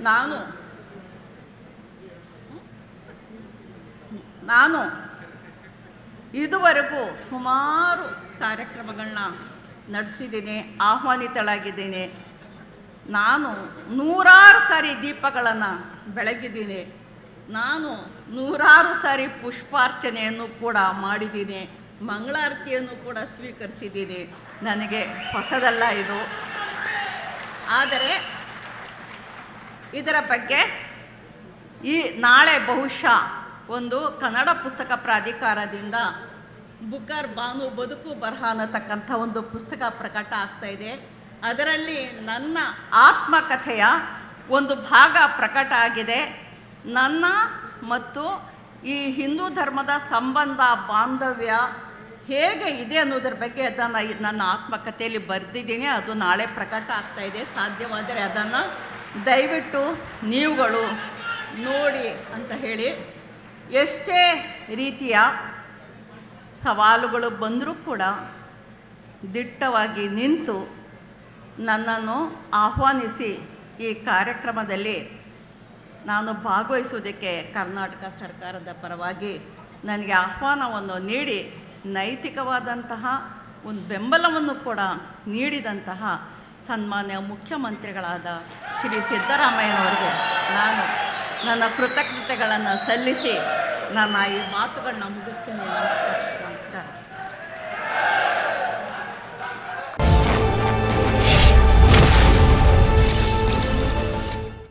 ನಾನು. ನಾನು. ಇದುವರೆಗೂ ಸುಮಾರು ಕಾರ್ಯಕ್ರಮಗಳನ್ನ ನಡೆಸಿದ್ದೀನಿ, ಆಹ್ವಾನಿತಳಾಗಿದ್ದೀನಿ. ನಾನು ನೂರಾರು ಸಾರಿ ದೀಪಗಳನ್ನು ಬೆಳಗಿದ್ದೀನಿ. ನಾನು ನೂರಾರು ಸಾರಿ ಪುಷ್ಪಾರ್ಚನೆಯನ್ನು ಕೂಡ ಮಾಡಿದ್ದೀನಿ. ಮಂಗಳಾರತಿಯನ್ನು ಕೂಡ ಸ್ವೀಕರಿಸಿದ್ದೀನಿ. ನನಗೆ ಹೊಸದಲ್ಲ ಇದು. ಆದರೆ ಇದರ ಬಗ್ಗೆ ಈ ನಾಳೆ ಬಹುಶಃ ಒಂದು ಕನ್ನಡ ಪುಸ್ತಕ ಪ್ರಾಧಿಕಾರದಿಂದ ಬುಕರ್ ಬಾನು ಬದುಕು ಬರಹ ಅನ್ನತಕ್ಕಂಥ ಒಂದು ಪುಸ್ತಕ ಪ್ರಕಟ ಆಗ್ತಾ ಇದೆ. ಅದರಲ್ಲಿ ನನ್ನ ಆತ್ಮಕಥೆಯ ಒಂದು ಭಾಗ ಪ್ರಕಟ ಆಗಿದೆ. ನನ್ನ ಮತ್ತು ಈ ಹಿಂದೂ ಧರ್ಮದ ಸಂಬಂಧ, ಬಾಂಧವ್ಯ ಹೇಗೆ ಇದೆ ಅನ್ನೋದ್ರ ಬಗ್ಗೆ ಅದನ್ನು ನನ್ನ ಆತ್ಮಕಥೆಯಲ್ಲಿ ಬರೆದಿದ್ದೀನಿ. ಅದು ನಾಳೆ ಪ್ರಕಟ ಆಗ್ತಾ ಇದೆ. ಸಾಧ್ಯವಾದರೆ ಅದನ್ನು ದಯವಿಟ್ಟು ನೀವುಗಳು ನೋಡಿ ಅಂತ ಹೇಳಿ. ಎಷ್ಟೇ ರೀತಿಯ ಸವಾಲುಗಳು ಬಂದರೂ ಕೂಡ ದಿಟ್ಟವಾಗಿ ನಿಂತು ನನ್ನನ್ನು ಆಹ್ವಾನಿಸಿ ಈ ಕಾರ್ಯಕ್ರಮದಲ್ಲಿ ನಾನು ಭಾಗವಹಿಸುವುದಕ್ಕೆ ಕರ್ನಾಟಕ ಸರ್ಕಾರದ ಪರವಾಗಿ ನನಗೆ ಆಹ್ವಾನವನ್ನು ನೀಡಿ, ನೈತಿಕವಾದಂತಹ ಒಂದು ಬೆಂಬಲವನ್ನು ಕೂಡ ನೀಡಿದಂತಹ ಸನ್ಮಾನ್ಯ ಮುಖ್ಯಮಂತ್ರಿಗಳಾದ ಶ್ರೀ ಸಿದ್ದರಾಮಯ್ಯನವರಿಗೆ ನಾನು ನನ್ನ ಕೃತಜ್ಞತೆಗಳನ್ನು ಸಲ್ಲಿಸಿ ನನ್ನ ಈ ಮಾತುಗಳನ್ನ ಮುಗಿಸ್ತೀನಿ. ನಮಸ್ಕಾರ. ನಮಸ್ಕಾರ.